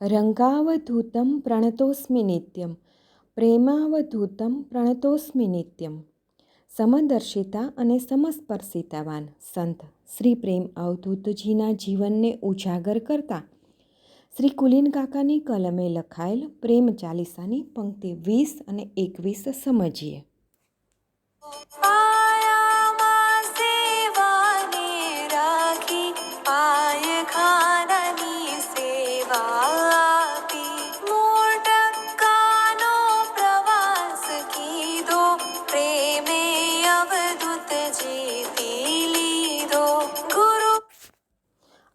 રંગાવધૂતમ પ્રણતોસ્મિ નિત્યમ પ્રેમાવધૂતમ પ્રણતોસ્મિ નિત્યમ સમદર્શિતા અને સમસ્પર્શિતાવાન સંત શ્રી પ્રેમ અવધૂતજીના જીવનને ઉજાગર કરતા શ્રી કુલીન કાકાની કલમે લખાયેલ પ્રેમ ચાલીસાની પંક્તિ વીસ અને એકવીસ સમજીએ.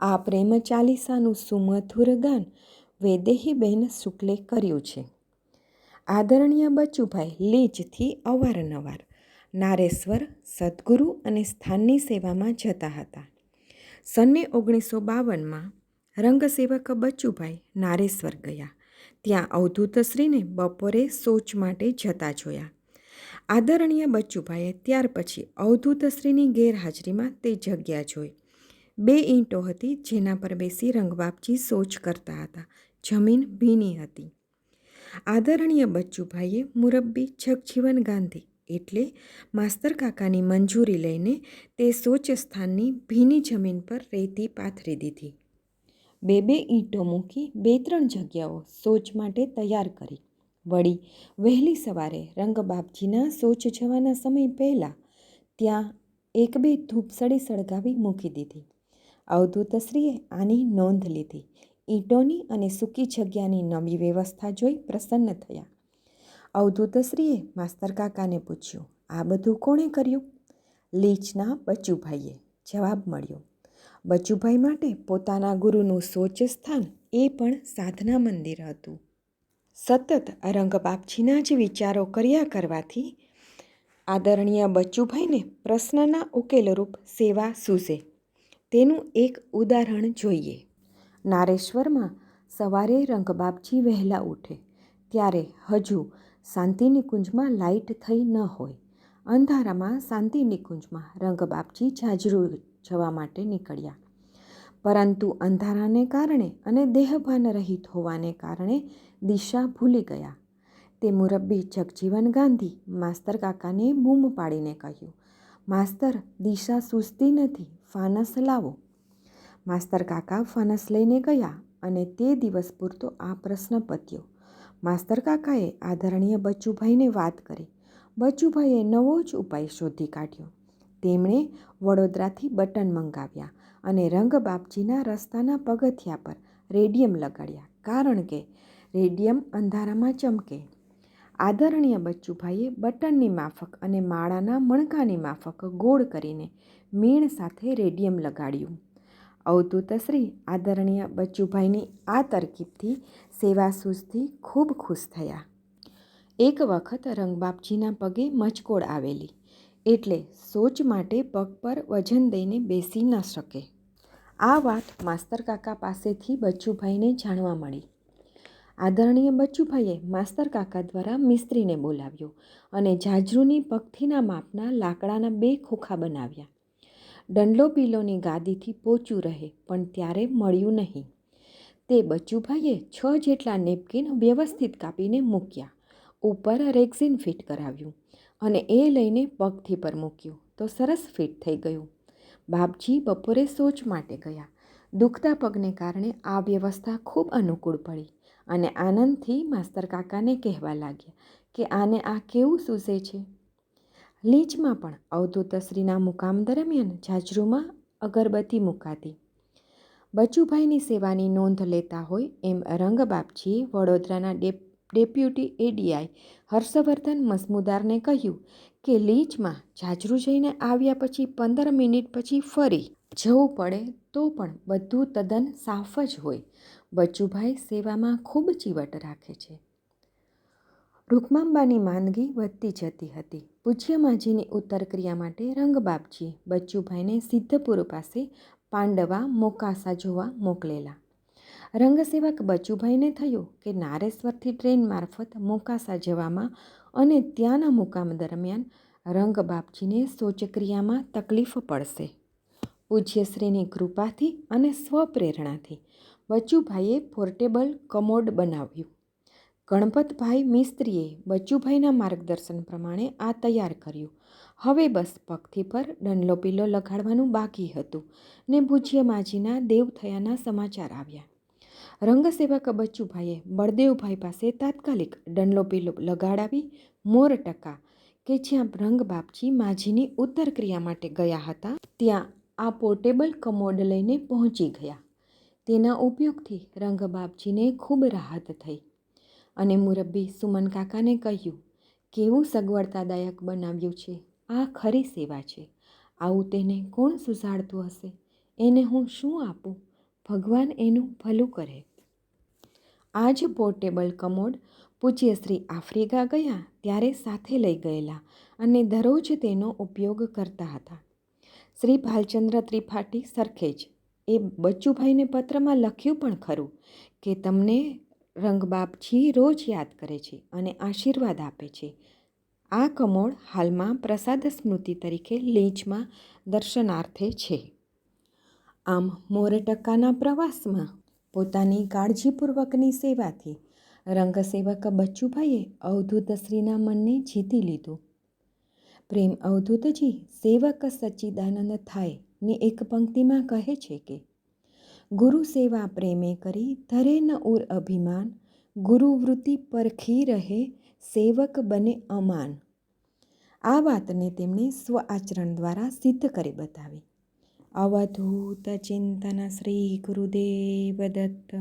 આ પ્રેમ ચાલીસાનું સુમધુર ગાન વેદેહીબેન શુક્લે કર્યું છે. આદરણીય બચુભાઈ, લીજથી અવારનવાર નારેશ્વર સદગુરુ અને સ્થાનની સેવામાં જતા હતા. સને ઓગણીસો બાવનમાં રંગસેવક બચુભાઈ નારેશ્વર ગયા. ત્યાં અવધૂતશ્રીને બપોરે સોચ માટે જતા જોયા. આદરણીય બચુભાઈએ ત્યાર પછી અવધૂતશ્રીની ગેરહાજરીમાં તે જગ્યા જોઈ. બે ઈંટો હતી જેના પર બેસી રંગબાપજી સોચ કરતા હતા. જમીન ભીની હતી. આદરણીય બચ્ચુભાઈએ મુરબ્બી જગજીવન ગાંધી એટલે માસ્તર કાકાની મંજૂરી લઈને તે સોચ સ્થાનની ભીની જમીન પર રેતી પાથરી દીધી. બે બે ઈંટો મૂકી બે ત્રણ જગ્યાઓ સોચ માટે તૈયાર કરી. વળી વહેલી સવારે રંગબાપજીના સોચ જવાના સમય પહેલાં ત્યાં એક બે ધૂપસળી સળગાવી મૂકી દીધી. અવધૂતશ્રીએ આની નોંધ લીધી. ઈંટોની અને સૂકી જગ્યાની નવી વ્યવસ્થા જોઈ પ્રસન્ન થયા. અવધૂતશ્રીએ માસ્તર કાકાને પૂછ્યું, આ બધું કોણે કર્યું? લીચના બચુભાઈએ જવાબ મળ્યો, બચુભાઈ માટે પોતાના ગુરુનું સોચ સ્થાન એ પણ સાધના મંદિર હતું. સતત રંગબાપજીના જ વિચારો કર્યા કરવાથી આદરણીય બચ્ચુભાઈને પ્રશ્નના ઉકેલરૂપ સેવા સૂઝે. તેનું એક ઉદાહરણ જોઈએ. નારેશ્વરમાં સવારે રંગબાપજી વહેલા ઉઠે, ત્યારે હજુ શાંતિ નિકુંજમાં લાઇટ થઈ ન હોય. અંધારામાં શાંતિ નિકુંજમાં રંગબાપજી જાજરૂ જવા માટે નીકળ્યા. પરંતુ અંધારાને કારણે અને દેહભાન રહિત હોવાને કારણે દિશા ભૂલી ગયા. તે મુરબ્બી જગજીવન ગાંધી, માસ્તર કાકાને બૂમ પાડીને કહ્યું માસ્તર, દિશા સૂઝતી નથી, ફાનસ લાવો. માસ્તર કાકા ફાનસ લઈને ગયા અને તે દિવસ પૂરતો આ પ્રશ્ન પત્યો. માસ્તર કાકાએ આદરણીય બચ્ચુભાઈને વાત કરી. બચ્ચુભાઈએ નવો જ ઉપાય શોધી કાઢ્યો. તેમણે વડોદરાથી બટન મંગાવ્યા અને રંગબાપજીના રસ્તાના પગથિયા પર રેડિયમ લગાડ્યા કારણ કે રેડિયમ અંધારામાં ચમકે. આદરણીય બચ્ચુભાઈએ બટનની માફક અને માળાના મણકાની માફક ગોળ કરીને મીણ સાથે રેડિયમ લગાડ્યું. અવધૂતશ્રી આદરણીય બચ્ચુભાઈની આ તરકીબથી સેવા સૂઝથી ખૂબ ખુશ થયા. એક વખત રંગબાપજીના પગે મચકોડ આવેલી, એટલે સોચ માટે પગ પર વજન દઈને બેસી ન શકે. આ વાત માસ્તર કાકા પાસેથી બચ્ચુભાઈને જાણવા મળી. આદરણીય બચ્ચુભાઈએ માસ્તર કાકા દ્વારા મિસ્ત્રીને બોલાવ્યો અને જાજરૂની પગથીના માપના લાકડાના બે ખોખા બનાવ્યા. ડંડલો પીલોની ગાદીથી પોચું રહે, પણ ત્યારે મળ્યું નહીં. તે બચ્ચુભાઈએ છ જેટલા નેપકિન વ્યવસ્થિત કાપીને મૂક્યા. ઉપર રેક્ઝિન ફિટ કરાવ્યું અને એ લઈને પગથી પર મૂક્યું તો સરસ ફિટ થઈ ગયું. બાપજી બપોરે સોચ માટે ગયા. દુખતા પગને કારણે આ વ્યવસ્થા ખૂબ અનુકૂળ પડી. અને આનંદથી માસ્તર કાકાને કહેવા લાગ્યા કે આને આ કેવું સૂઝે છે? લીચમાં પણ અવધૂતશ્રીના મુકામ દરમિયાન જાજરૂમાં અગરબત્તી મુકાતી. બચુભાઈની સેવાની નોંધ લેતા હોય એમ રંગબાપજીએ વડોદરાના ડેપ, ડેપ્યુટી એડીઆઈ હર્ષવર્ધન મસમુદારને કહ્યું કે લીચમાં જાજરૂ જઈને આવ્યા પછી પંદર મિનિટ પછી ફરી જવું પડે તો પણ બધું તદ્દન સાફ જ હોય. બચુભાઈ સેવામાં ખૂબ ચીવટ રાખે છે. રૂકમાંબાની માંદગી વધતી જતી હતી. પૂજ્ય માજીની ઉત્તર ક્રિયા માટે રંગબાપજીએ બચ્ચુભાઈને સિદ્ધપુર પાસે પાંડવા મોકાસા જોવા મોકલેલા. રંગસેવક બચુભાઈને થયું કે નારેશ્વરથી ટ્રેન મારફત મોકાસા જવામાં અને ત્યાંના મુકામ દરમિયાન રંગબાપજીને શૌચક્રિયામાં તકલીફ પડશે. પૂજ્યશ્રીની કૃપાથી અને સ્વપ્રેરણાથી બચુભાઈએ પોર્ટેબલ કમોડ બનાવ્યું. ગણપતભાઈ મિસ્ત્રીએ બચુભાઈના માર્ગદર્શન પ્રમાણે આ તૈયાર કર્યું. હવે બસ પગથી પર ડંડલો પીલો લગાડવાનું બાકી હતું ને ભુજ્ય માજીના દેવ થયાના સમાચાર આવ્યા. રંગસેવક બચ્ચુભાઈએ બળદેવભાઈ પાસે તાત્કાલિક દંડલો પીલો લગાડાવી મોર ટકા કે જ્યાં રંગ બાપજી માજીની ઉત્તર ક્રિયા માટે ગયા હતા, ત્યાં આ પોર્ટેબલ કમોડ લઈને પહોંચી ગયા. તેના ઉપયોગથી રંગબાપજીને ખૂબ રાહત થઈ અને મુરબ્બી સુમન કાકાને કહ્યું, કેવું સગવડતાદાયક બનાવ્યું છે. આ ખરી સેવા છે. આવું તેને કોણ સુસાડતું હશે? એને હું શું આપું? ભગવાન એનું ભલું કરે. આ જ પોર્ટેબલ કમોડ પૂજ્ય શ્રી આફ્રિકા ગયા ત્યારે સાથે લઈ ગયેલા અને દરરોજ તેનો ઉપયોગ કરતા હતા. શ્રી ભાલચંદ્ર ત્રિપાઠી સરખેજ એ બચ્ચુભાઈને પત્રમાં લખ્યું પણ ખરું કે તમને રંગબાપજી રોજ યાદ કરે છે અને આશીર્વાદ આપે છે. આ કમોડ હાલમાં પ્રસાદ સ્મૃતિ તરીકે લીંચમાં દર્શનાર્થે છે. આમ મોરટક્કાના પ્રવાસમાં પોતાની કાળજીપૂર્વકની સેવાથી રંગસેવક બચ્ચુભાઈએ અવધૂતશ્રીના મનને જીતી લીધું. પ્રેમ અવધૂતજી સેવક સચ્ચિદાનંદ થાય ને એક પંક્તિમાં કહે છે કે, ગુરુ સેવા પ્રેમે કરી ધરે ન ઉર અભિમાન ગુરુવૃત્તિ પરખી રહે સેવક બને અમાન. આ વાતને તેમણે સ્વ આચરણ દ્વારા સિદ્ધ કરી બતાવી. અવધૂત ચિંતન શ્રી ગુરુદેવ દત્ત